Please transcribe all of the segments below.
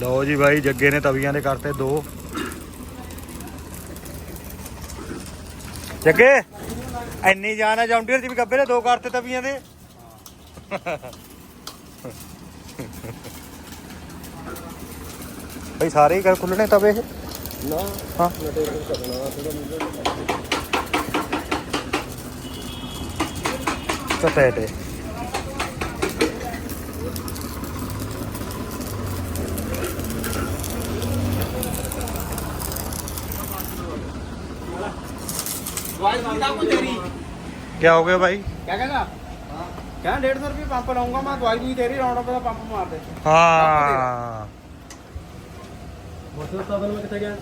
ਲਓ ਜੀ ਬਾਈ ਜੱਗੇ ਨੇ ਤਵੀਆਂ ਦੇ ਕਰਤੇ ਦੋ। ਜੱਗੇ ਇੰਨੀ ਜਾਨ ਆ ਜੌਂਡੀਅਰ ਚ ਵੀ ਗੱਬੇ ਨੇ ਦੋ ਕਰਤੇ ਤਵੀਆਂ ਦੇ। ਬਈ ਸਾਰੇ ਹੀ ਕਰ ਖੁੱਲਣੇ ਤਵੇ ਇਹ? ਨਾ ਹਾਂ। ਮਟੀਰੀਅਲ ਕਰਨਾ ਥੋੜਾ ਚਤੇ ਤੇ ਦਵਾਈ ਦਿੱਤਾ ਕੋ ਤੇਰੀ ਕੀ ਹੋ ਗਿਆ ਬਾਈ क्या कहना कहना डेढ़ सौ रुपये पंप लाऊंगा मैं दवाई दूई तेरी राउंड पे पंप मार दे ਹਾਂ मोटर साधन में कितने गया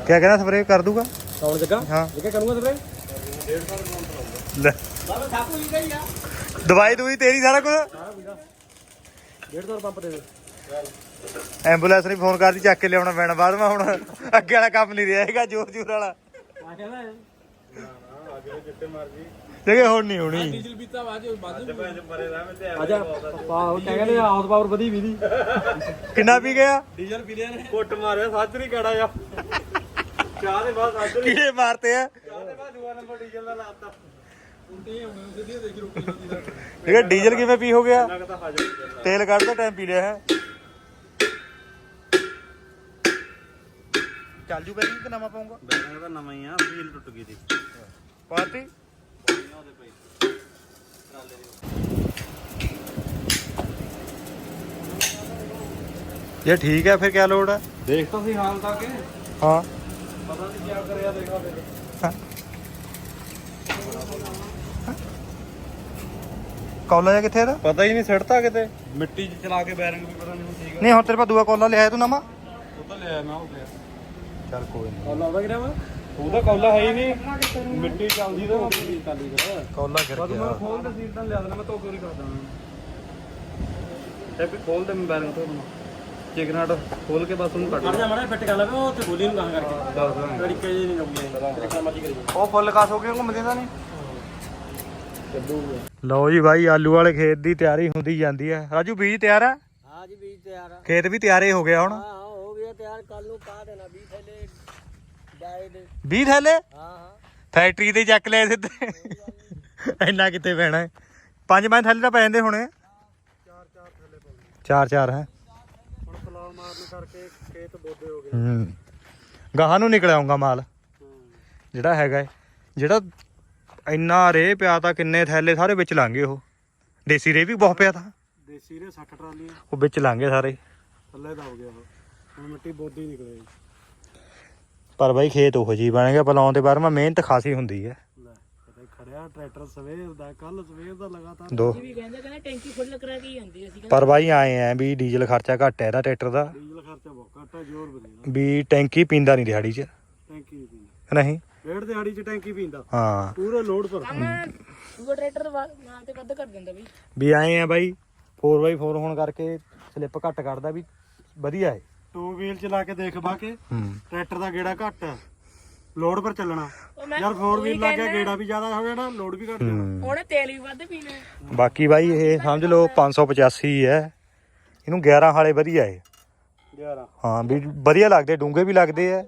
ਕੀ ਕਹਿੰਦਾ ਸਪਰੇ ਕਰ ਦੂਗਾ राउंड जगह हाँ। ये क्या करूंगा तेरे ਲੈ बाबा साकू ही गई यार ਦਵਾਈ ਦੂਈ ਤੇਰੀ ਸਾਰਾ ਕੁਝ डेढ़ सौ पंप दे दे ਐਂਬੂਲੈਂਸ ਨਹੀਂ ਫੋਨ ਕਰਦੀ ਚੱਕ ਕੇ ਲਿਆਉਣਾ ਪੈਣਾ ਬਾਅਦ ਮੈਂ ਹੁਣ ਅੱਗੇ ਵਾਲਾ ਕੰਮ ਨਹੀਂ ਰਿਹਾ ਹੈਗਾ ਜ਼ੋਰ ਜ਼ੋਰ ਵਾਲਾ क्या कहना है ਜਗੇ ਹੁਣ ਨਹੀਂ ਹੋਣੀ। ਡੀਜ਼ਲ ਪੀਤਾ ਬਾਅਦ ਚ ਬਾਅਦ ਚ ਆਜਾ ਪਾ ਉਹ ਕਹਿ ਕਹਿੰਦੇ ਆਉਟ ਪਾਵਰ ਵਧੀ ਵੀ ਦੀ ਕਿੰਨਾ ਪੀ ਗਿਆ? ਡੀਜ਼ਲ ਪੀ ਲਿਆ ਨੇ। ਕੁੱਟ ਮਾਰਿਆ ਸਾਜਰੀ ਕੜਾ ਜਾ ਚਾਹ ਦੇ ਬਾਅਦ ਸਾਜਰੀ ਕਿਹੜੇ ਮਾਰਤੇ ਆ? ਚਾਹ ਦੇ ਬਾਅਦ ਦੂਆ ਨੰਬਰ ਡੀਜ਼ਲ ਦਾ ਲਾਤਾ। ਇਹ ਡੀਜ਼ਲ। ਕਿਵੇਂ ਪੀ ਹੋ ਗਿਆ? ਤੇਲ ਕੱਢਦਾ ਟਾਈਮ ਪੀ ਲਿਆ ਹੈ। ਚੱਲ ਜੂ ਬੈਰਿੰਗ ਕਿ ਨਵਾਂ ਪਾਉਂਗਾ। ਬੈਰਿੰਗ ਤਾਂ ਨਵਾਂ ਹੀ ਆ ਸੀਲ ਟੁੱਟ ਗਈ ਦੀ ਪਾਰਟੀ ਜੇ ਠੀਕ ਹੈ ਫਿਰ ਕੀ ਲੋੜ ਹੈ? ਦੇਖ ਤਾਂ ਸੀ ਹਾਲ ਤੱਕ ਹਾਂ। ਪਤਾ ਨਹੀਂ ਕੀ ਕਰਿਆ ਦੇਖਾ ਫਿਰ। ਕੌਲਾ ਜਾਂ ਕਿੱਥੇ ਇਹਦਾ? ਪਤਾ ਹੀ ਨਹੀਂ ਸਿੱਟਤਾ ਕਿਤੇ। ਮਿੱਟੀ 'ਚ ਚਲਾ ਕੇ ਬੈਰਿੰਗ ਵੀ ਪਤਾ ਨਹੀਂ ਠੀਕ ਨਹੀਂ ਹੁਣ ਤੇਰੇ ਪਾ ਦੂਆ ਕੌਲਾ ਲਿਆਇਆ ਤੂੰ ਨਵਾਂ? ਉਹ ਤਾਂ ਲਿਆ ਮੈਂ ਹੋ ਗਿਆ ਚੱਲ ਕੋਈ ਨਹੀਂ ਕੌਲਾ ਉਹਦਾ ਕਿਹੜਾ ਵਾ? ਉਹਦਾ ਕੌਲਾ ਹੈ ਹੀ ਨਹੀਂ। ਮਿੱਟੀ ਚੱਲਦੀ ਤਾਂ ਮਿੱਟੀ ਚੱਲਦੀ ਫਿਰ। ਕੌਲਾ ਗਿਰ ਬਸ ਮੈਂ ਗਿਆ ਖੋਲ ਤੇ ਸੀਟ ਤਾਂ ਲਿਆ ਦੇਣਾ ਮੈਂ ਧੋ ਕੇ ਹੀ ਕਰ ਦਾਂ ਤੇ ਵੀ ਖੋਲ ਤੇ ਮੈਂ ਬੈਰਿੰਗ ਧੋ ਦੂੰ ਚਿਕਨਾਟ ਖੋਲ ਕੇ ਬਸ ਉਹਨੂੰ ਕੱਟ ਜਾ ਮੜਾ ਫਿੱਟ ਕਰ ਲਵੇ ਉਹ ਤੇ ਗੋਲੀ ਨੂੰ ਗਾਂ ਕਰਕੇ। ਦੱਸ ਦਾਂ ਤੜਕੇ ਜੀ ਨਹੀਂ ਲੱਗੂਗੀ ਜਿੱਦਾਂ ਮਰਜ਼ੀ ਕਰੀ। ਉਹ ਫੁੱਲ ਕਾਸ ਹੋ ਗਿਆ ਘੁੰਮਦੇ ਤਾਂ ਨਹੀਂ। ਲਓ ਜੀ ਬਾਈ ਆਲੂ ਵਾਲੇ ਖੇਤ ਦੀ ਤਿਆਰੀ ਹੁੰਦੀ ਜਾਂਦੀ ਹੈ। ਰਾਜੂ ਬੀਜ ਤਿਆਰ ਆ ਹਾਂ ਜੀ ਬੀਜ ਤਿਆਰ ਆ। ਖੇਤ ਵੀ ਤਿਆਰੇ ਹੋ ਗਿਆ ਹੁਣ। ਹਾਂ ਹਾਂ ਹੋ ਗਿਆ ਤਿਆਰ। ਕੱਲ ਨੂੰ ਪਾ ਦੇਣਾ ਵੀ ਥੱਲੇ। ਡਾਏ ਦੇ 20 ਥੈਲੇ? ਹਾਂ ਹਾਂ। ਫੈਕਟਰੀ ਤੇ ਚੱਕ ਲਿਆ ਸਿੱਧੇ ਇੰਨਾ ਕਿੱਥੇ ਪੈਣਾ ਹੈ? ਪੰਜ ਪੰਜ ਥੈਲੇ ਤਾਂ ਪੈ ਜਾਂਦੇ ਹੋਣੇ। ਚਾਰ ਚਾਰ ਹੈ। ਹੁਣ ਪਲਾਲ ਮਾਰਨ ਕਰਕੇ ਖੇਤ ਬੋਦੇ ਹੋ ਗਏ। ਹੂੰ। ਗਾਹਾਂ ਨੂੰ ਨਿਕਲ ਆਉਂਗਾ ਮਾਲ। ਜਿਹੜਾ ਹੈਗਾ ਹੈ। ਜਿਹੜਾ ਇੰਨਾ ਰੇ ਪਿਆ ਤਾਂ ਕਿੰਨੇ ਥੈਲੇ ਸਾਰੇ ਵਿੱਚ ਲਾਂਗੇ ਉਹ। ਦੇਸੀ ਰੇ ਵੀ ਬਹੁਤ ਪਿਆ ਤਾਂ। ਦੇਸੀ ਨੇ 60 ਟਰਾਲੀਆਂ। ਉਹ ਵਿੱਚ ਲਾਂਗੇ ਸਾਰੇ। ਥੱਲੇ ਦਾ ਹੋ ਗਿਆ ਉਹ। ਹੁਣ ਮਿੱਟੀ ਬੋਦੀ ਨਿਕਲੇ। ਪਰ ਬਾਈ ਖੇਤ ਉਹ ਜੀ ਬਣ ਗਿਆ ਪਲਾਉਣ ਤੇ ਬਾਅਦ ਮੈਂ ਮਿਹਨਤ ਖਾਸੀ ਹੁੰਦੀ ਹੈ ਲੈ ਪਤਾ ਖੜਿਆ ਟਰੈਕਟਰ ਸਵੇਰ ਦਾ ਕੱਲ ਸਵੇਰ ਦਾ ਲਗਾਤਾਰ। ਦੋ। ਵੀ ਕਹਿੰਦੇ ਕਹਿੰਦੇ ਟੈਂਕੀ ਫੁੱਲ ਕਰਾ ਕੇ ਹੀ ਜਾਂਦੀ ਅਸੀਂ ਪਰ ਬਾਈ ਆਏ ਆ ਵੀ ਡੀਜ਼ਲ ਖਰਚਾ ਘੱਟ ਹੈ ਇਹਦਾ ਟਰੈਕਟਰ ਦਾ। ਡੀਜ਼ਲ ਖਰਚਾ ਬਹੁਤ ਘੱਟ ਆ ਜ਼ੋਰ ਬਦੇਗਾ ਵੀ ਟੈਂਕੀ ਪੀਂਦਾ ਨਹੀਂ ਦਿਹਾੜੀ 'ਚ। ਟੈਂਕੀ ਨਹੀਂ ਪੀਂਦਾ। ਨਹੀਂ। ਡੇਢ ਦਿਹਾੜੀ ਚ ਟੈਂਕੀ ਪੀਂਦਾ। ਹਾਂ। ਪੂਰੇ ਲੋਡ ਪਰ ਕੰਮ ਦੂਆ ਟਰੈਕਟਰ ਨਾਲ ਤੇ ਵੱਧ ਕਰ ਦਿੰਦਾ ਬਈ। ਵੀ ਆਏ ਆ ਬਾਈ 4x4 ਹੋਣ ਕਰਕੇ ਸਲਿੱਪ ਘੱਟ ਕੱਢਦਾ ਵੀ ਵਧੀਆ ਹੈ ਟੂ ਵੀਲ ਚਲਾ ਕੇ ਦੇਖ ਬਾ ਕੇ ਹੂੰ। ਟਰੈਕਟਰ ਦਾ ਗੇੜਾ ਘੱਟ ਲੋਡ ਪਰ ਚੱਲਣਾ। ਯਾਰ 4 ਵੀਲ ਲਾ ਕੇ ਗੇੜਾ ਵੀ ਜ਼ਿਆਦਾ ਹੋ ਜਾਣਾ ਲੋਡ ਵੀ ਘੱਟ ਜਾਣਾ ਉਹਨੇ ਤੇਲ ਵੀ ਵੱਧ ਪੀਣਾ। ਬਾਕੀ ਬਾਈ ਇਹ ਸਮਝ ਲਓ 585 ਹੈ। ਇਹਨੂੰ 11 ਹਾਲੇ ਵਧੀਆ ਹੈ 11 ਹਾਂ ਵੀ ਵਧੀਆ ਲੱਗਦੇ ਡੂੰਗੇ ਵੀ ਲੱਗਦੇ ਆ।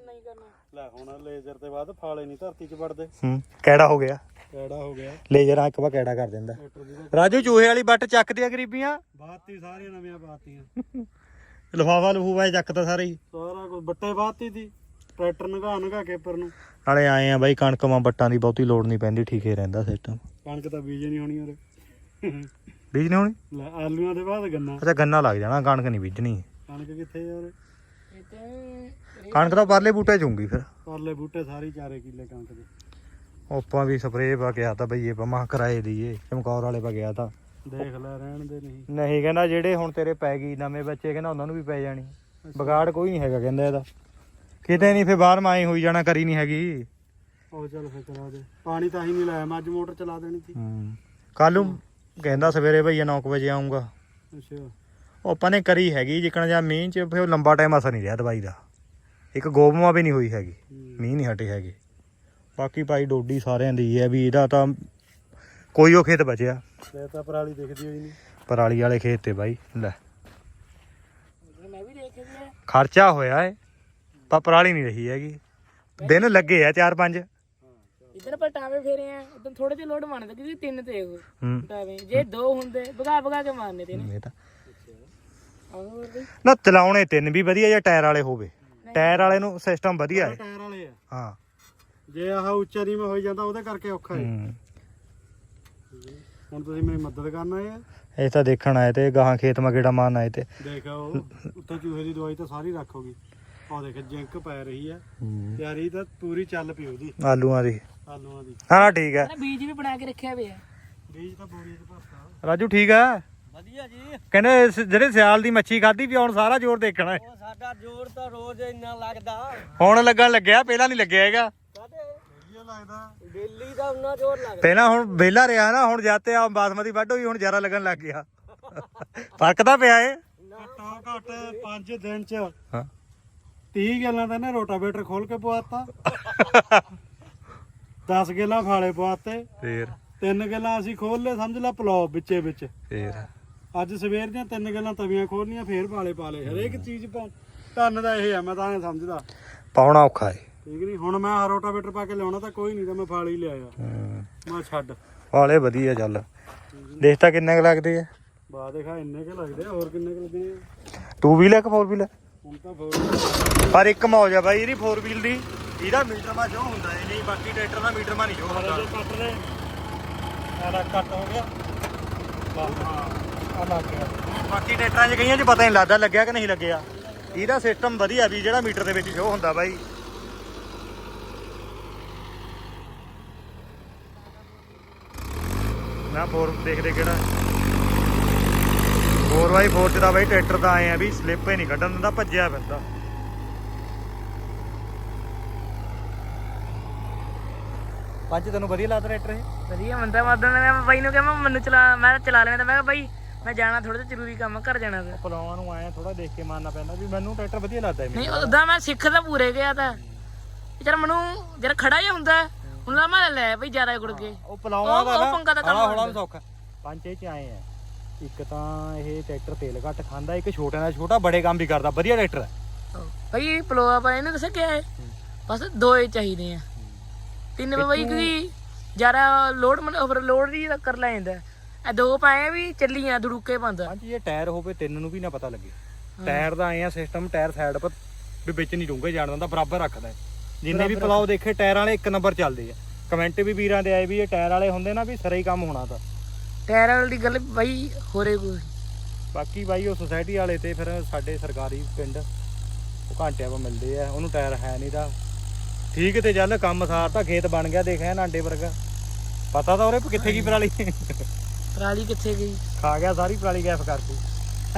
ਲੈ ਹੁਣ ਲੇਜ਼ਰ ਤੇ ਬਾਅਦ ਫਾਲੇ ਨਹੀਂ ਧਰਤੀ 'ਚ ਵੜਦੇ। ਹੂੰ ਕਿਹੜਾ ਹੋ ਗਿਆ। ਕਿਹੜਾ ਹੋ ਗਿਆ। ਲੇਜਰਾਂ ਇੱਕ ਵਾਰ ਕਿਹੜਾ ਕਰ ਦਿੰਦਾ। ਰਾਜੂ ਚੂਹੇ ਵਾਲੀ ਬੱਟ ਚੱਕਦੇ ਆ ਗਰੀਬੀਆਂ। ਬਾਤੀ ਸਾਰੀਆਂ ਨਵੀਆਂ ਬਾਤੀਆਂ। ਲਫਾਫਾ ਲਫੂਫਾ ਚੱਕਦਾ ਸਾਰੇ ਹੀ। ਸਾਰਾ ਕੁਝ ਬੱਟੇ ਬਾਤੀ ਸੀ ਟਰੈਕਟਰ ਨਗਾ ਨਗਾ ਕੇ ਪਰ ਨੂੰ। ਨਾਲੇ ਆਏ ਆ ਬਾਈ ਕਣਕ ਮਾਂ ਬੱਟਾਂ ਦੀ ਬਹੁਤੀ ਲੋੜ ਨਹੀਂ ਪੈਂਦੀ ਠੀਕੇ ਰਹਿੰਦਾ ਸਿਸਟਮ ਕਣਕ ਤਾਂ ਬੀਜ ਨਹੀਂ ਹੋਣੀ ਉਰੇ। ਬੀਜ ਨਹੀਂ ਹੋਣੀ? ਲੈ ਆਲੂਆਂ ਦੇ ਬਾਅਦ ਗੰਨਾ। ਅੱਛਾ ਗੰਨਾ ਲੱਗ ਜਾਣਾ ਕਣਕ ਨਹੀਂ ਬੀਜਣੀ। ਕਣਕ ਕਿੱਥੇ ਯਾਰ ਇਹ ਤੇ ਕਣਕ ਤਾਂ ਪਰਲੇ ਬੂਟੇ ਚੁੰਗੀ ਫਿਰ। ਪਰਲੇ ਬੂਟੇ ਸਾਰੀ 4 ਕਿੱਲੇ ਕਣਕ ਦੇ। ਆਪਾਂ ਵੀ ਸਪਰੇਅ ਪਾ ਕੇ ਆਤਾ ਬਈਏ ਪਮਾ ਕਰਾਏ ਦੀਏ ਚਮਕੌਰ ਵਾਲੇ ਪਾ ਗਿਆ ਤਾਂ ਦੇਖ ਲੈ ਰਹਿਣ ਦੇ ਨਹੀਂ। ਨਹੀਂ ਕਹਿੰਦਾ ਜਿਹੜੇ ਹੁਣ ਤੇਰੇ ਪੈ ਗਈ ਨਵੇਂ ਬੱਚੇ ਕਹਿੰਦਾ ਉਹਨਾਂ ਨੂੰ ਵੀ ਪੈ ਜਾਣੀ। ਵਿਗਾੜ ਕੋਈ ਨਹੀਂ ਹੈਗਾ ਕਹਿੰਦਾ ਇਹਦਾ। ਕਿਤੇ ਨਹੀਂ ਫੇ ਬਾਹਰ ਮਾਈ ਹੋਈ ਜਾਣਾ ਕਰੀ ਨਹੀਂ ਹੈਗੀ। ਉਹ ਚੱਲ ਫੇਰ ਚਲਾ ਦੇ। ਪਾਣੀ ਤਾਂ ਹੀ ਨਹੀਂ ਲਾਇਆ ਮੈਂ ਅੱਜ ਮੋਟਰ ਚਲਾ ਦੇਣੀ ਸੀ। ਹੂੰ। ਕੱਲ ਨੂੰ ਕਹਿੰਦਾ ਸਵੇਰੇ ਭਈਆ 9 ਵਜੇ ਆਉਂਗਾ ਅੱਛਾ। ਉਹ ਆਪਾਂ ਨੇ ਕਰੀ ਹੈਗੀ ਜਿੱਕਣ ਜਾਂ ਮੀਂਹ ਚ ਫਿਰ ਉਹ ਲੰਬਾ ਟਾਈਮ ਅਸਰ ਨਹੀਂ ਰਿਹਾ ਦਵਾਈ ਦਾ। ਇੱਕ ਗੋਬਮਾ ਵੀ ਨਹੀਂ ਹੋਈ ਹੈਗੀ ਮੀਂਹ ਨਹੀਂ ਹਟੇ ਹੈਗੇ। ਬਾਕੀ ਭਾਈ ਡੋਡੀ ਸਾਰਿਆਂ ਦੀ ਹੈ ਵੀ ਇਹਦਾ ਤਾਂ ਕੋਈ ਉਹ ਖੇਤ ਬਚਿਆ। ਤੇ ਤਾਂ ਪਰਾਲੀ ਦਿਖਦੀ ਹੋਈ ਨਹੀਂ। ਪਰਾਲੀ ਵਾਲੇ ਖੇਤ ਤੇ ਬਾਈ ਲੈ। ਮੈਂ ਵੀ ਖਰਚਾ ਹੋਇਆ ਏ ਪਰ ਪਰਾਲੀ ਨਹੀਂ ਰਹੀ ਹੈਗੀ। ਦਿਨ ਲੱਗੇ ਆ ਚਾਰ ਪੰਜ। ਇਧਰ ਪਰ ਟਾਵੇ ਫੇਰੇ ਆ ਉਦੋਂ ਥੋੜੇ ਜਿਹੇ ਲੋਡ ਮਾਰਦੇ ਕਿਉਂਕਿ ਤਿੰਨ ਤੇ ਉਹ ਹੂੰ। ਟਾਵੇ ਜੇ ਦੋ ਹੁੰਦੇ ਭਗਾ ਭਗਾ ਕੇ ਮਾਰਨੇ ਤੇ ਨੇ ਇਹ ਤਾਂ ਹੋਰ ਬਈ। ਨਾ ਚਲਾਉਣੇ ਤਿੰਨ ਵੀ ਵਧੀਆ ਜਾਂ ਟਾਇਰ ਵਾਲੇ ਹੋਵੇ? ਟਾਇਰ ਵਾਲੇ ਨੂੰ ਸਿਸਟਮ ਵਧੀਆ ਹੈ ਟਾਇਰ ਵਾਲੇ ਆ। ਹਾਂ। ਜੇ ਆਹ ਉੱਚਾ ਨੀਵਾਂ ਹੋਈ ਜਾਂਦਾ ਉਹਦੇ ਕਰਕੇ ਔਖਾ ਹੂੰ। ਹੁਣ ਤੁਸੀਂ ਮੇਰੀ ਮਦਦ ਕਰਨ ਆਏ ਆ? ਇਹ ਤਾਂ ਦੇਖਣ ਆਏ ਤੇ ਗਾਹਾਂ ਖੇਤ ਮਾ ਗੇੜਾ ਮਾਰਨ ਆਏ ਤੇ। ਦੇਖੋ ਉੱਤੇ ਚੂਹੇ ਦੀ ਦਵਾਈ ਤਾਂ ਸਾਰੀ ਰੱਖੋਗੀ ਆਹ ਦੇਖ ਜਿੰਕ ਪੈ ਰਹੀ ਆ। ਤਿਆਰੀ ਤਾਂ ਪੂਰੀ ਚੱਲ ਪਈ ਉਹਦੀ। ਆਲੂਆਂ ਦੀ। ਆਲੂਆਂ ਦੀ। ਹਾਂ ਨਾ ਠੀਕ ਹੈ ਨਾ ਬੀਜ ਵੀ ਬਣਾ ਕੇ ਰੱਖਿਆ ਪਿਆ। ਬੀਜ ਤਾਂ ਬੋਰੀ 'ਚ ਭਰਤਾ। ਰਾਜੂ ਠੀਕ ਹੈ ਵਧੀਆ ਜੀ। ਕਹਿੰਦੇ ਜਿਹੜੇ ਸਿਆਲ ਦੀ ਮੱਛੀ ਖਾਧੀ ਵੀ ਹੁਣ ਸਾਰਾ ਜ਼ੋਰ ਦੇਖਣਾ ਹੈ ਉਹ ਸਾਡਾ ਜ਼ੋਰ ਤਾਂ ਰੋਜ਼ ਇੰਨਾ ਲੱਗਦਾ। ਹੁਣ ਲੱਗਣ ਲੱਗਿਆ ਪਹਿਲਾਂ ਨਹੀਂ ਲੱਗਿਆ ਹੈਗਾ। ਕਾਹਦੇ ਲੱਗਦਾ। ਦਿੱਲੀ ਦਾ ਉਹਨਾਂ ਜ਼ੋਰ ਲੱਗਦਾ ਪਹਿਲਾਂ ਹੁਣ ਵਿਹਲਾ ਰਿਹਾ ਨਾ ਹੁਣ ਜਾਤੇ ਆ ਬਾਸਮਤੀ ਵੱਢ ਹੋਈ ਹੁਣ ਜ਼ਿਆਦਾ ਲੱਗਣ ਲੱਗ ਗਿਆ। ਫ਼ਰਕ ਤਾਂ ਪਿਆ ਏ ਘੱਟੋ ਘੱਟ 5 ਦਿਨ 'ਚ ਹਾਂ। 30 ਗੱਲਾਂ ਤਾਂ ਨੇ ਰੋਟਾਵੇਟਰ ਖੋਲ ਕੇ ਪਵਾਤਾ। 10 ਗੱਲਾਂ ਫਾਲੇ ਪਵਾਤੇ। ਫੇਰ। ਤਿੰਨ ਗੱਲਾਂ ਅਸੀਂ ਖੋਲ ਲਏ ਸਮਝ ਲਾ ਪਲਾਉ ਵਿੱਚੇ ਵਿੱਚ। ਫੇਰ। ਅੱਜ ਸਵੇਰ ਦੀਆਂ ਤਿੰਨ ਗੱਲਾਂ ਤਵੀਆਂ ਖੋਲਣੀਆਂ ਫੇਰ ਪਾਲੇ ਪਾਲੇ ਹਰੇਕ ਚੀਜ਼ ਪਾ ਧੰਨ ਦਾ ਇਹ ਆ ਮੈਂ ਤਾਂ ਐਂ ਸਮਝਦਾ। ਪਾਉਣਾ ਔਖਾ ਏ। ਠੀਕ ਨਹੀਂ ਹੁਣ ਮੈਂ ਰੋਟਾਵੇਟਰ ਪਾ ਕੇ ਲਿਆਉਣਾ ਤਾਂ ਕੋਈ ਨਹੀਂ ਤਾਂ ਮੈਂ ਫਾਲ ਹੀ ਲਿਆਇਆ। ਹੂੰ। ਮੈਂ ਛੱਡ। ਵਾਲੇ ਵਧੀਆ ਚੱਲ। ਦੇਖ ਤਾਂ ਕਿੰਨੇ ਕੁ ਲੱਗਦੇ ਆ। ਬਾਅਦ ਦੇਖਾ ਇੰਨੇ ਕੇ ਲੱਗਦੇ ਆ ਹੋਰ ਕਿੰਨੇ ਕੁ ਲੱਗਦੇ ਆ? ਟੂ ਵੀਲ ਹੈ ਕਿ ਫੋਰ ਵੀਲ ਹੁਣ ਤਾਂ ਫੋਰ ਪਰ ਇੱਕ ਮੌਜ ਆ ਬਾਈ ਇਹਦੀ ਫੋਰ ਵੀਲ ਦੀ। ਇਹਦਾ ਮੀਟਰ ਮਾ ਜੋ ਹੁੰਦਾ ਇਹ ਨਹੀਂ ਬਾਕੀ ਟਰੈਕਟਰ ਦਾ ਮੀਟਰ ਮਾ ਨਹੀਂ ਜੋ ਹੁੰਦਾ। ਜੇ ਕੱਟ ਦੇ। ਆਲਾ ਕੱਟ ਹੋ ਗਿਆ। ਬਸ ਹਾਂ ਆ ਲੱਗ ਗਿਆ। ਬਾਕੀ ਟਰੈਕਟਰਾਂ 'ਚ ਕਈਆਂ 'ਚ ਪਤਾ ਨਹੀਂ ਲੱਗਦਾ ਲੱਗਿਆ ਕਿ ਨਹੀਂ ਲੱਗਿਆ। ਇਹਦਾ ਸਿਸਟਮ ਵਧੀਆ ਵੀ ਜਿਹੜਾ ਮੀਟਰ ਦੇ ਵਿੱਚ ਸ਼ੋ ਹੁੰਦਾ ਬਾਈ। ਨਾ ਫੋਰ ਦੇਖਦੇ ਕਿਹੜਾ। 4x4 ਚ ਤਾਂ ਬਾਈ ਟਰੈਕਟਰ ਤਾਂ ਆਏ ਆ ਵੀ ਸਲਿੱਪ ਹੀ ਨਹੀਂ ਕੱਢਣ ਦਿੰਦਾ ਭੱਜਿਆ ਫਿਰਦਾ। ਪੰਜ ਤੈਨੂੰ ਵਧੀਆ ਲੱਗਦਾ ਟਰੈਕਟਰ ਇਹ? ਵਧੀਆ ਮੰਦਾ ਮਾਦਨ ਮੈਂ ਬਾਈ ਨੂੰ ਕਿਹਾ ਮੈਂ ਮੈਨੂੰ ਚਲਾ ਮੈਂ ਚਲਾ ਲੈਣਾ ਤਾਂ ਮੈਂ ਕਿਹਾ ਬਾਈ ਮੈਂ ਜਾਣਾ ਥੋੜਾ ਜਿਹਾ ਜ਼ਰੂਰੀ ਕੰਮ ਘਰ ਜਾਣਾ ਤਾਂ ਪਲਾਵਾਂ ਨੂੰ ਆਇਆ ਥੋੜਾ ਦੇਖ ਕੇ ਮਾਰਨਾ ਪੈਂਦਾ ਵੀ ਮੈਨੂੰ ਟਰੈਕਟਰ ਵਧੀਆ ਲੱਗਦਾ ਨਹੀਂ ਉਦਾਂ ਮੈਂ ਸਿੱਖ ਤਾਂ ਪੂਰੇ ਗਿਆ ਤਾਂ। ਜਦ ਮੈਨੂੰ ਜਦ ਖੜਾ ਜਿਹਾ ਹੁੰਦਾ। ਲਾ ਮੈਂ ਲੈ ਬਈ ਜ਼ਿਆਦਾ ਗੁੜ ਗਏ ਉਹ ਪਲਾਵਾਂ ਉਹ- ਦਾ ਉਹ ਨਾ ਪੰਗਾ ਤਾਂ ਕੰਮ ਹੌਲਾ ਹੌਲਾ ਹੁੰਦਾ। ਸੌਖਾ। ਪੰਜ ਇਹ ਚ ਆਏ ਆ। ਇੱਕ ਤਾਂ ਇਹ ਟਰੈਕਟਰ ਤੇਲ ਘੱਟ ਖਾਂਦਾ ਇੱਕ ਛੋਟਿਆਂ ਦਾ ਛੋਟਾ ਬੜੇ ਕੰਮ ਵੀ ਕਰਦਾ। ਵਧੀਆ ਟਰੈਕਟਰ ਹੈ। ਬਈ ਪਲੋਆ ਪਰ ਇਹਨੇ ਦੱਸਿਆ ਕਿਆ ਹੈ? ਬਸ ਦੋ ਹੀ ਚਾਹੀਦੇ ਆ। ਤਿੰਨ ਬਈ ਕਿਉਂਕਿ ਜ਼ਿਆਦਾ ਲੋਡ ਮਨ ਓਵਰਲੋਡ ਤਾਂ ਕਰ ਲੈ ਜਾਂਦਾ। ਇਹ ਦੋ ਪਾਏ ਵੀ ਚੱਲੀਆਂ ਦੁੜੂਕੇ ਪੰਦ ਪੰਜ ਇਹ ਟਾਇਰ ਹੋਵੇ ਤਿੰਨ ਨੂੰ ਵੀ ਨਾ ਪਤਾ ਲੱਗੇ। ਟਾਇਰ ਦਾ ਆਏ ਆ ਸਿਸਟਮ ਟਾਇਰ ਸਾਈਡ ਪਰ ਵੀ ਵਿੱਚ ਨਹੀਂ ਡੂੰਘੇ ਜਾਣ ਦਿੰਦਾ ਬਰਾਬਰ ਰੱਖਦਾ ਹੈ। ਜਿੰਨੇ ਵੀ ਪਲਾਓ ਦੇਖੇ ਟਾਇਰ ਵਾਲੇ ਇੱਕ ਨੰਬਰ ਚੱਲਦੇ ਆ। ਕਮੈਂਟ ਵੀ ਵੀਰਾਂ ਦੇ ਆਏ ਵੀ ਇਹ ਟਾਇਰ ਵਾਲੇ ਹੁੰਦੇ ਨਾ ਵੀ ਸਰੇ ਹੀ ਕੰਮ ਹੋਣਾ ਤਾਂ। ਟਾਇਰ ਵਾਲੀ ਦੀ ਗੱਲ ਬਈ ਹੋਰੇ ਕੋਈ? ਬਾਕੀ ਬਾਈ ਉਹ ਸੁਸਾਇਟੀ ਵਾਲੇ ਤੇ ਫਿਰ ਸਾਡੇ ਸਰਕਾਰੀ ਪਿੰਡ ਉਹ ਘੰਟਿਆਂ ਕੋ ਮਿਲਦੇ ਆ ਉਹਨੂੰ ਟਾਇਰ ਹੈ ਨਹੀਂ ਦਾ ਠੀਕ ਤੇ ਚੱਲ ਕੰਮ ਸਾਰ ਤਾਂ ਖੇਤ ਬਣ ਗਿਆ ਦੇਖਿਆ ਨਾਂਡੇ ਵਰਗਾ। ਪਤਾ ਤਾਂ ਉਹਰੇ ਕਿੱਥੇ ਕੀ ਪਰਾਲੀ। ਪਰਾਲੀ ਕਿੱਥੇ ਗਈ? ਖਾ ਗਿਆ ਸਾਰੀ ਪਰਾਲੀ ਗੈਪ ਕਰਤੀ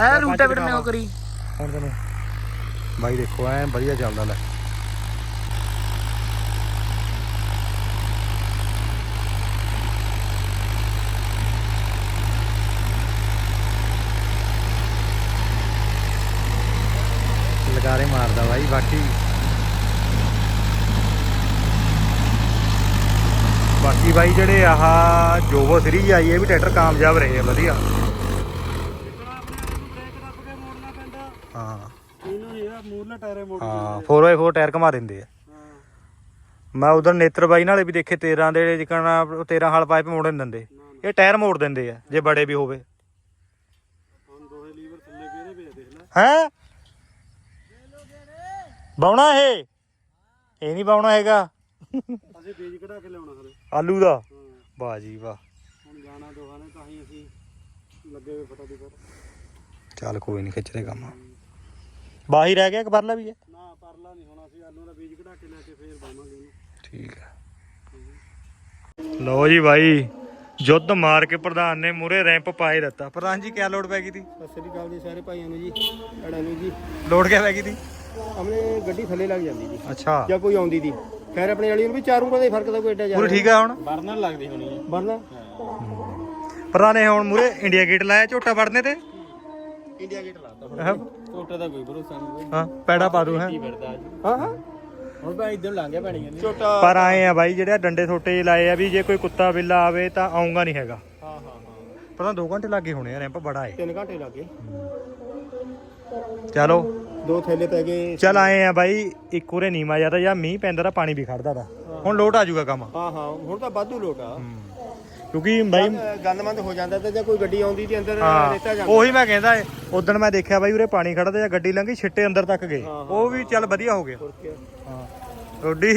ਐ ਰੂਟਾ ਬਿਟ ਨੇ ਉਹ ਕਰੀ। ਹੁਣ ਤੈਨੂੰ। ਬਾਈ ਦੇਖੋ ਐ ਵਧੀਆ ਚੱਲਦਾ ਲੈ। ਲਗਾਰੇ ਮਾਰਦਾ ਬਾਈ, ਬਾਕੀ ਬਾਕੀ ਬਾਈ ਜਿਹੜੇ ਆਹ ਜੋਵੋ ਸੀਰੀਜ਼ ਆਈ ਹੈ ਵੀ ਟਰੈਕਟਰ ਕਾਮਯਾਬ ਰਹੇ ਆ, ਵਧੀਆ। ਹਾਂ। ਇਹਨੂੰ ਇਹ ਮੂਰਲੇ ਟਾਇਰੇ ਮੋੜ ਹਾਂ 4x4 ਟਾਇਰ ਘੁਮਾ ਦਿੰਦੇ ਆ। ਮੈਂ ਉਧਰ ਨੇਤਰ ਬਾਈ ਨਾਲੇ ਵੀ ਦੇਖੇ 13 ਦੇ ਜਿਕਣਾ 13 ਹਲ ਪਾਈਪ ਮੋੜ ਦਿੰਦੇ। ਇਹ ਟਾਇਰ ਮੋੜ ਦਿੰਦੇ ਆ, ਜੇ ਬੜੇ ਵੀ ਹੋਵੇ। ਹੈ? ਬਾਉਣਾ ਇਹ? ਇਹ ਨਹੀਂ ਬਾਉਣਾ ਹੈਗਾ। ਅਸੀਂ ਬੀਜ ਕਢਾ ਕੇ ਲਿਆਉਣਾ ਹਲੇ। ਆਲੂ ਦਾ? ਵਾਹ ਜੀ ਵਾਹ। ਹੁਣ ਜਾਣਾ ਦੋਹਾਂ ਨੇ ਤਾਂ ਹੀ ਅਸੀਂ ਲੱਗੇ ਹੋਏ ਫਟਾ ਦੀ ਪਰ ਚੱਲ ਕੋਈ ਨਹੀਂ ਖਿੱਚਦੇ ਕੰਮ। ਬਾਹੀ ਰਹਿ ਗਿਆ ਕਿ ਪਰਲਾ ਵੀ ਹੈ ਨਾ ਪਰਲਾ ਨਹੀਂ ਹੋਣਾ ਸੀ ਆਲੂ ਦਾ ਬੀਜ ਕਢਾ ਕੇ ਲੈ ਕੇ ਫੇਰ ਪਾਵਾਂਗੇ ਇਹਨੂੰ ਠੀਕ ਹੈ। ਲਓ ਜੀ ਬਾਈ ਜੁੱਧ ਮਾਰ ਕੇ ਪ੍ਰਧਾਨ ਨੇ ਮੂਰੇ ਰੈਂਪ ਪਾਏ ਦਿੱਤਾ। ਪ੍ਰਧਾਨ ਜੀ ਕਿਆ ਲੋਡ ਪੈ ਗਈ ਤੀ? ਸਤਿ ਸ੍ਰੀ ਅਕਾਲ ਜੀ ਸਾਰੇ ਭਾਈਆਂ ਨੂੰ ਜੀ ਭੈਣਾਂ ਨੂੰ ਜੀ। ਲੋਡ ਕਿਆ ਪੈ ਗਈ ਤੀ? ਆਪਣੇ ਗੱਡੀ ਥੱਲੇ ਲੱਗ ਜਾਂਦੀ ਜੀ। ਅੱਛਾ। ਜਾਂ ਕੋਈ ਆਉਂਦੀ ਦੀ। ਖੈਰ ਆਪਣੇ ਵਾਲੀ ਨੂੰ ਵੀ ਚਾਰੂ ਦਾ ਹੀ ਫ਼ਰਕ ਤਾਂ ਕੋਈ ਐਡਾ ਪੂਰੀ ਠੀਕ ਆ ਹੁਣ? ਬਰਨਰ ਲੱਗਦੀ ਹੋਣੀ ਹੈ। ਬਰਨਰ ਪ੍ਰਧਾਨ ਨੇ ਹੁਣ ਮੂਰੇ ਇੰਡੀਆ ਗੇਟ ਲਾਇਆ ਝੋਟਾ ਵੜਨੇ ਤੇ? ਇੰਡੀਆ ਗੇਟ ਲਾਤਾ ਹੈਂ? ਛੋਟਾ ਦਾ ਕੋਈ ਭਰੋਸਾ ਨਹੀਂ ਹਾਂ ਪੈੜਾ ਪਾ ਦੂ ਹੈ? ਫਿਰਦਾ ਹਾਂ ਹਾਂ। ਹੁਣ ਭਾਈ ਇਧਰ ਲੰਘ ਗਿਆ ਪੈਣੀ ਛੋਟਾ ਪਰ ਆਏ ਆ ਬਾਈ ਜਿਹੜੇ ਆਹ ਡੰਡੇ ਛੋਟੇ ਜਿਹੇ ਲਾਏ ਆ ਵੀ ਜੇ ਕੋਈ ਕੁੱਤਾ ਬਿੱਲਾ ਆਵੇ ਤਾਂ ਆਉਂਗਾ ਨਹੀਂ ਹੈਗਾ। ਹਾਂ ਹਾਂ ਹਾਂ। ਪਤਾ 2 ਘੰਟੇ ਲੱਗੇ ਹੋਣੇ ਆ ਰੈਂਪ ਬੜਾ ਏ। 3 ਘੰਟੇ ਲੱਗੇ ਚਲੋ। ਦੋ ਥੈਲੇ ਪੈ ਗਏ। ਚੱਲ ਆਏ ਆ ਬਾਈ ਇੱਕ ਉਰੇ ਨੀਮਾ ਜ਼ਿਆਦਾ ਜਾਂ ਮੀਂਹ ਪੈਂਦਾ ਤਾਂ ਪਾਣੀ ਵੀ ਖੜਦਾ ਤਾ। ਹੁਣ ਲੋਟ ਆ ਜਾਊਗਾ ਕੰਮ। ਹਾਂ ਹਾਂ ਹੁਣ ਤਾਂ ਵਾਧੂ ਲੋਟ ਆ। ਕਿਉਂਕਿ ਬਾਈ ਗੰਦਮੰਦ ਹੋ ਜਾਂਦਾ ਤੇ ਜੇ ਕੋਈ ਗੱਡੀ ਆਉਂਦੀ ਤੇ ਅੰਦਰ ਰੇਤਾ ਜਾਂਦਾ। ਉਹੀ ਮੈਂ ਕਹਿੰਦਾ ਏ ਉਦੋਂ ਮੈਂ ਦੇਖਿਆ ਬਾਈ ਉਰੇ ਪਾਣੀ ਖੜਦਾ ਜਾਂ ਗੱਡੀ ਲੰਘੀ ਛਿੱਟੇ ਅੰਦਰ ਤੱਕ ਗਏ। ਉਹ ਵੀ ਚੱਲ ਵਧੀਆ ਹੋ ਗਿਆ। ਹਾਂ। ਰੋਡੀ।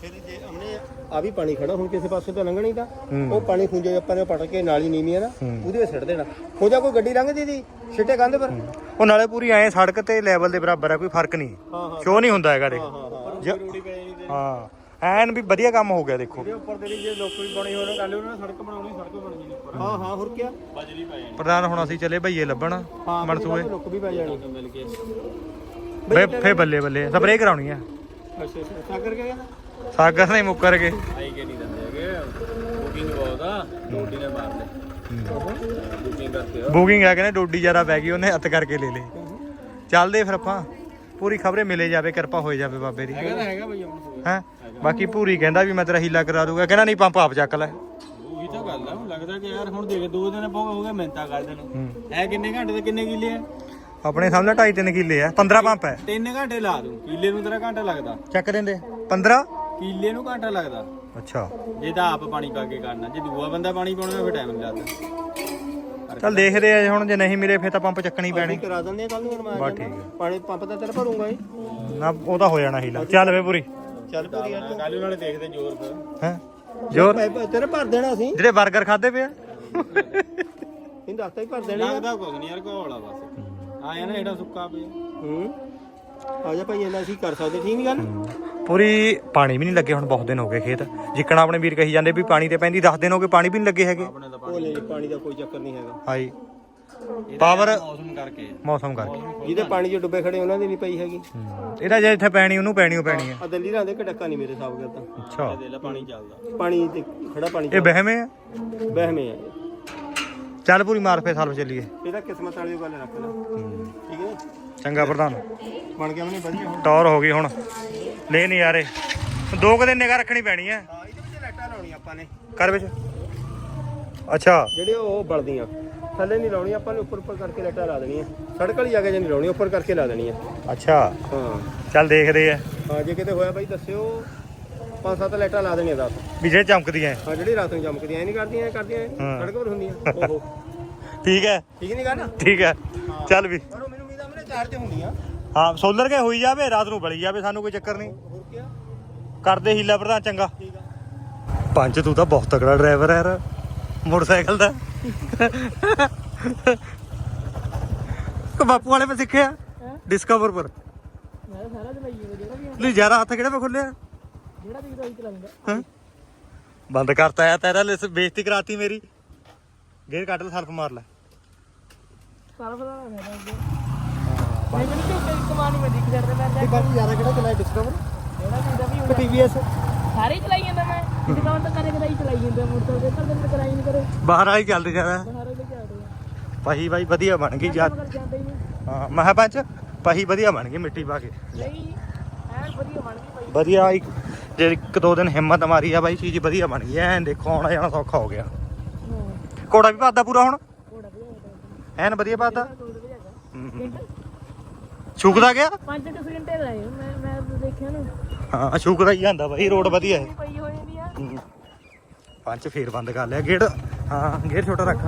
ਫਿਰ ਜੇ ਹਮਨੇ ਆ ਵੀ ਪਾਣੀ ਖੜਾ ਹੁਣ ਕਿਸੇ ਪਾਸੇ ਤੋਂ ਲੰਘਣੀ ਹੂੰ। ਉਹ ਪਾਣੀ ਖੁੰਝੇ ਆਪਾਂ ਨੇ ਪਟ ਕੇ ਨਾਲੀ ਨੀਵੀਂ ਆ ਨਾ। ਉਹਦੇ ਵਿੱਚ ਸਿੱਟ ਦੇਣਾ। ਹੋ ਜਾ ਕੋਈ ਗੱਡੀ ਲੰਘਦੀ ਦੀ ਛਿੱਟੇ ਕੰਧ ਪਰ। ਉਹ ਨਾਲੇ ਪੂਰੀ ਐ ਸੜਕ ਤੇ ਲੈਵਲ ਦੇ ਬਰਾਬਰ ਆ ਕੋਈ ਫ਼ਰਕ ਨਹੀਂ। ਹਾਂ ਹਾਂ। ਸ਼ੋ ਨਹੀਂ ਹੁੰਦਾ ਹੈਗਾ ਦੇਖ। ਹਾਂ ਐਨ ਵੀ ਵਧੀਆ ਕੰਮ ਹੋ ਗਿਆ ਦੇਖੋ। ਇਹਦੇ ਉੱਪਰ ਜਿਹੜੀ ਜੇ ਲੋਕਲ ਬਣੀ ਹੋਣ ਗੱਲ ਉਹਨਾਂ ਨੇ ਸੜਕ ਬਣਾਉਣੀ ਸੜਕ ਬਣ ਗਈ। ਉੱਪਰ ਹਾਂ ਹਾਂ ਹੋਰ ਕੀ ਆ ਬਜਰੀ ਪੈ ਜਾਣੀ ਪ੍ਰਧਾਨ ਹੁਣ ਅਸੀਂ ਚੱਲੇ ਭਈਏ ਲੱਭਣ ਮਨਸੂਏ। ਲੁੱਕ ਵੀ ਪੈ ਜਾਣੀ। ਮਿਲ ਕੇ। ਵੇ ਫੇ ਬੱਲੇ ਬੱਲੇ। ਸਪਰੇਅ ਕਰਾਉਣੀ ਆ। ਅੱਛਾ ਅੱਛਾ। ਸਾਗਰ ਕਿਆ ਕਹਿੰਦਾ ਸਾਗਰ ਨਹੀਂ ਮੁੱਕਰ ਗਏ। ਆਈ ਕੇ ਨਹੀਂ ਦਿੰਦੇ ਹੈਗੇ। ਬੁਕਿੰਗ ਨੇ ਮਾਰ ਕਰਕੇ ਬੁਕਿੰਗ ਆ ਕਹਿੰਦੇ ਡੋਡੀ ਜ਼ਿਆਦਾ ਪੈ ਗਈ ਉਹਨੇ ਹੱਥ ਕਰਕੇ ਲੈ ਲੇ ਚੱਲਦੇ ਫਿਰ ਆਪਾਂ ਪੂਰੀ ਖਬਰੇ ਮਿਲੇ ਜਾਵੇ ਕਿਰਪਾ ਹੋਏ ਜਾਵੇ ਬਾਬੇ ਦੀ। ਹੈਗਾ ਤਾਂ ਹੈਗਾ ਬਈ ਸੂਏ ਹੈ? ਬਾਕੀ ਪੂਰੀ ਕਹਿੰਦਾ ਵੀ ਮੈਂ ਤੇਰਾ ਹੀਲਾ ਕਰਾ ਦੂੰਗਾ ਕਹਿੰਦਾ ਨਹੀਂ ਪੰਪ ਆਪ ਚੱਕ ਲੈ। ਉਹੀ ਤਾਂ ਗੱਲ ਆ ਲੱਗਦਾ ਕਿ ਯਾਰ ਹੁਣ ਦੇਖ ਦੋ ਦਿਨ ਹੋ ਗਏ ਮਿੰਤਾ ਕਰਦੇ ਨੂੰ ਐ ਕਿੰਨੇ ਘੰਟੇ ਤੇ ਕਿੰਨੇ ਕਿੱਲੇ ਆ? ਆਪਣੇ ਸਾਹਮਣੇ 2.5 3 ਕਿੱਲੇ ਆ 15 ਪੰਪ ਹੈ ਤਿੰਨ ਘੰਟੇ ਲਾ ਦੂੰ ਕਿੱਲੇ ਨੂੰ ਤੇਰਾ ਘੰਟਾ ਲੱਗਦਾ। ਚੱਕ ਦਿੰਦੇ 15 ਕਿੱਲੇ ਨੂੰ ਘੰਟਾ ਲੱਗਦਾ। ਅੱਛਾ। ਜੇ ਤਾਂ ਆਪ ਪਾਣੀ ਪਾ ਕੇ ਕਰਨਾ ਜੇ ਦੂਆ ਬੰਦਾ ਪਾਣੀ ਪਾਉਣਾ ਫਿਰ ਟਾਈਮ ਲੱਗਦਾ। ਚੱਲ ਦੇਖਦੇ ਆ ਹੁਣ ਜੇ ਨਹੀਂ ਮਿਲੇ ਫਿਰ ਤਾਂ ਪੰਪ ਚੱਕਣੀ ਪੈਣੀ। ਕਰਾ ਦਿੰਦੇ ਆ ਕੱਲ ਨੂੰ ਮੈਂ ਠੀਕ ਹੈ ਪਾਣੀ ਪੰਪ ਤਾਂ ਤੇਰਾ ਭਰੂੰਗਾ ਹੀ। ਨਾ ਉਹ ਤਾਂ ਹੋ ਜਾਣਾ ਹੀਲਾ। ਚੱਲ ਵੇ ਪੂਰੀ। ਚੱਲ ਪੂਰੀ ਯਾਰ ਕੱਲ ਨਾਲੇ ਦੇਖਦੇ ਜ਼ੋਰ ਫਿਰ। ਹੈ? ਜੋਰ? ਤੇਰੇ ਭਰ ਦੇਣਾ ਅਸੀਂ। ਜਿਹੜੇ 버ਗਰ ਖਾਦੇ ਪਿਆ ਇਹਨੂੰ ਦੱਸਤਾ ਹੀ ਭਰ ਦੇਣੇ ਆ। ਲੱਗਦਾ ਕੁਝ ਨਹੀਂ ਯਾਰ ਘੋਲਾ ਬਸ। ਆਇਆ ਨਾ ਜਿਹੜਾ ਸੁੱਕਾ ਪਿਆ। ਹੂੰ। ਆ ਜਾ ਭਾਈ ਇਹਨਾਂ ਅਸੀਂ ਕਰ ਸਕਦੇ ਠੀਕ ਨਹੀਂ ਗੱਲ? ਪੂਰੀ ਪਾਣੀ ਵੀ ਨਹੀਂ ਲੱਗੇ ਹੁਣ ਬਹੁਤ ਦਿਨ ਹੋ ਗਏ ਖੇਤ। ਜਿੱਕਣਾ ਆਪਣੇ ਵੀਰ ਕਹੀ ਜਾਂਦੇ ਵੀ ਪਾਣੀ ਤੇ ਪੈਂਦੀ 10 ਦਿਨ ਹੋ ਗਏ ਪਾਣੀ ਵੀ ਨਹੀਂ ਲੱਗੇ ਹੈਗੇ। ਆਪਣੇ ਦਾ ਪਾਣੀ ਦਾ ਕੋਈ ਚੱਕਰ ਨਹੀਂ ਹੈਗਾ। ਪਾਣੀ ਪਾਵਰ ਮੌਸਮ ਕਰਕੇ। ਮੌਸਮ ਕਰਕੇ। ਜਿਹਦੇ ਪਾਣੀ 'ਚ ਡੁੱਬੇ ਖੜੇ ਉਹਨਾਂ ਦੀ ਨਹੀਂ ਪਈ ਹੈਗੀ। ਹੂੰ। ਇਹਦਾ ਜੇ ਇੱਥੇ ਪੈਣੀ ਉਹਨੂੰ ਪੈਣੀ ਓ ਪੈਣੀ ਹੈ। ਆ ਦਿੱਲੀ ਰਾਂ ਦੇ ਕਟੱਕਾ ਨਹੀਂ ਮੇਰੇ ਹਿਸਾਬ ਨਾਲ ਤਾਂ। ਅੱਛਾ। ਦੇ ਲੈ ਪਾਣੀ ਚੱਲਦਾ। ਪਾਣੀ ਤੇ ਖੜਾ ਪਾਣੀ ਇਹ ਵਹਿਮੇ ਆ ਬਹਿਮੇ ਆ ਚੱਲ ਪੂਰੀ ਮਾਰ ਫੇ ਸਾਲ ਚੱਲੀਏ। ਇਹਦਾ ਕਿਸਮਤ ਵਾਲੀ ਗੱਲ ਰੱਖ ਲੈ। ਠੀਕ ਹੈ ਚੰਗਾ ਪ੍ਰਧਾਨ। ਬਣ ਗਿਆ ਮੈਨੇ ਵਧੀਆ ਹੁਣ। ਟੌਰ ਹੋ ਗਈ ਹੁਣ। ਲੈ ਨਹੀਂ ਯਾਰੇ ਦੋ ਕੁ ਦਿਨ ਨਿਗਾ ਰੱਖਣੀ ਪੈਣੀ ਹੈ। ਹਾਂ ਇਹਦੇ ਵਿੱਚ ਲਾਈਟਾਂ ਲਾਉਣੀ ਆਪਾਂ ਨੇ। ਕਰ ਵਿੱਚ? ਅੱਛਾ। ਜਿਹੜੇ ਉਹ ਬਲਦੀਆਂ। ਥੱਲੇ ਨਹੀਂ ਲਾਉਣੀ ਆਪਾਂ ਨੇ ਉੱਪਰ ਉੱਪਰ ਕਰਕੇ ਲਾਈਟਾਂ ਲਾ ਦੇਣੀਆਂ। ਸੜਕ ਵਾਲੀ ਜਗ੍ਹਾ 'ਚ ਨਹੀਂ ਲਾਉਣੀ ਉੱਪਰ ਕਰਕੇ ਲਾ ਦੇਣੀ ਆ ਅੱਛਾ। ਹਾਂ। ਚੱਲ ਦੇਖਦੇ ਆ। ਹਾਂ ਜੇ ਕਿਤੇ ਹੋਇਆ ਬਾਈ ਦੱਸਿਓ। ਪੰਜ ਸੱਤ ਲਾਈਟਾਂ ਲਾ ਦੇਣੀਆਂ ਦੱਸ ਵੀ ਜੇ ਚਮਕਦੀਆਂ। ਹਾਂ ਜਿਹੜੀ ਰਾਤ ਨੂੰ ਚਮਕਦੀਆਂ ਐ ਨਹੀਂ ਕਰਦੀਆਂ ਐ ਕਰਦੀਆਂ ਐ। ਹਾਂ। ਸੜਕ ਪਰ ਹੁੰਦੀਆਂ। ਓਹੋ। ਠੀਕ ਹੈ ਠੀਕ ਨਹੀਂ ਗੱਲ ਠੀਕ ਹੈ। ਚੱਲ ਵੀ। ਪਰ ਉਹ ਮੈਨੂੰ ਉਮੀਦ ਆ ਮੇਰੇ ਚਾਰਜ ਹੁੰਦੀਆਂ। ਹਾਂ ਸੋਲਰ ਕੇ ਹੋਈ ਜਾਵੇ ਰਾਤ ਨੂੰ ਬਲੀ ਜਾਵੇ ਸਾਨੂੰ ਕੋਈ ਚੱਕਰ ਨਹੀਂ ਹੋਰ ਕੀ ਆ ਕਰਦੇ ਹੀਲਾ ਪ੍ਰਧਾਨ ਚੰਗਾ। ਠੀਕ ਆ। ਪੰਜ ਤੂੰ ਤਾਂ ਬਹੁਤ ਤਕੜਾ ਡਰਾਈਵਰ ਹੈ ਯਾਰ। ਮੋਟਰਸਾਈਕਲ ਦਾ। ਕੋ ਬਾਪੂ ਵਾਲੇ ਪੇ ਸਿੱਖਿਆ। ਡਿਸਕਵਰ ਪਰ। ਮੈਂ ਸਾਰਾ ਜਾਂਦਾ ਜਿਹੜਾ ਵੀ ਲਈ ਯਾਰਾ ਹੱਥ ਕਿਹੜੇ ਪੇ ਖੁੱਲਿਆ? ਜਿਹੜਾ ਵੀ ਉਹੀ ਚਲਾਉਂਦਾ ਹਾਂ। ਬੰਦ ਕਰਤਾ ਆ ਤੇਰਾ ਲਿਸ ਬੇਇੱਜ਼ਤੀ ਕਰਾਤੀ ਮੇਰੀ। ਗੇਰ ਕੱਢ ਲੈ ਸਲਫ ਮਾਰ ਲੈ। ਸਾਰਾ ਨਾ ਮੈਂ ਮੈਂ ਮੈਨੂੰ ਝੋਟੇ ਕਮਾਨੀ ਮੈਂ ਦਿਖ ਜਾਂਦਾ ਮੈਂ ਇਹ ਬਾਕੀ ਯਾਰਾ ਕਿਹੜਾ ਚਲਾਇਆ ਡਿਸਕਵਰ ਜਿਹੜਾ ਵੀ ਵੀ ਟੀਵੀਐਸ ਸਾਰੇ ਹੀ ਚਲਾਈ ਜਾਂਦਾ ਮੈਂ। ਦੁਕਾਨ ਤਾਂ ਕਰੇ ਕਰਾਈ ਚਲਾਈ ਜਾਂਦਾ ਮੋਟਰ ਤੇ ਤਾਂ ਕਰਾਈ ਨਹੀਂ ਕਰੇ। ਬਾਹਰ ਆਈ ਚੱਲਦੇ ਜਾਣਾ ਬਾਹਰ ਲੈ ਕੇ ਆਉਂਦੇ ਆ। ਪਹੀ ਬਾਈ ਵਧੀਆ ਬਣ ਗਈ ਜਾ ਮਗਰ ਜਾਂਦੇ ਹੀ ਨਹੀਂ। ਹਾਂ ਮੈਂ ਕਿਹਾ ਪੰਚ ਪਹੀ ਵਧੀਆ ਬਣ ਗਈ ਮਿੱਟੀ ਪਾ ਕੇ। ਨਹੀਂ ਐਨ ਵਧੀਆ ਬਣ ਗਈ ਭਾਈ ਵਧੀਆ ਇੱਕ ਜੇ ਇੱਕ ਦੋ ਦਿਨ ਹਿੰਮਤ ਮਾਰੀ ਆ ਬਾਈ ਚੀਜ਼ ਵਧੀਆ ਬਣ ਗਈ ਐਨ ਦੇਖੋ ਆਉਣਾ ਜਾਣਾ ਸੌਖਾ ਹੋ ਗਿਆ। ਕੋੜਾ ਵੀ ਪਾਦਾ ਪੂਰਾ ਹੁਣ? ਐਨ ਵਧੀਆ ਪਾਦਾ ਛੁਕਦਾ ਗਿਆ? 5 ਘੰਟੇ ਲਾਏ ਮੈਂ ਮੈਂ ਦੇਖਿਆ ਨਾ। ਹਾਂ ਛੁਕਦਾ ਹੀ ਜਾਂਦਾ ਬਾਈ ਰੋਡ ਵਧੀਆ ਹੈ। ਪਈ ਹੋਈ ਨਹੀਂ ਆ। ਪੰਜ ਫੇਰ ਬੰਦ ਕਰ ਲਿਆ ਗੇੜ। ਹਾਂ ਗੇੜ ਛੋਟਾ ਰੱਖ।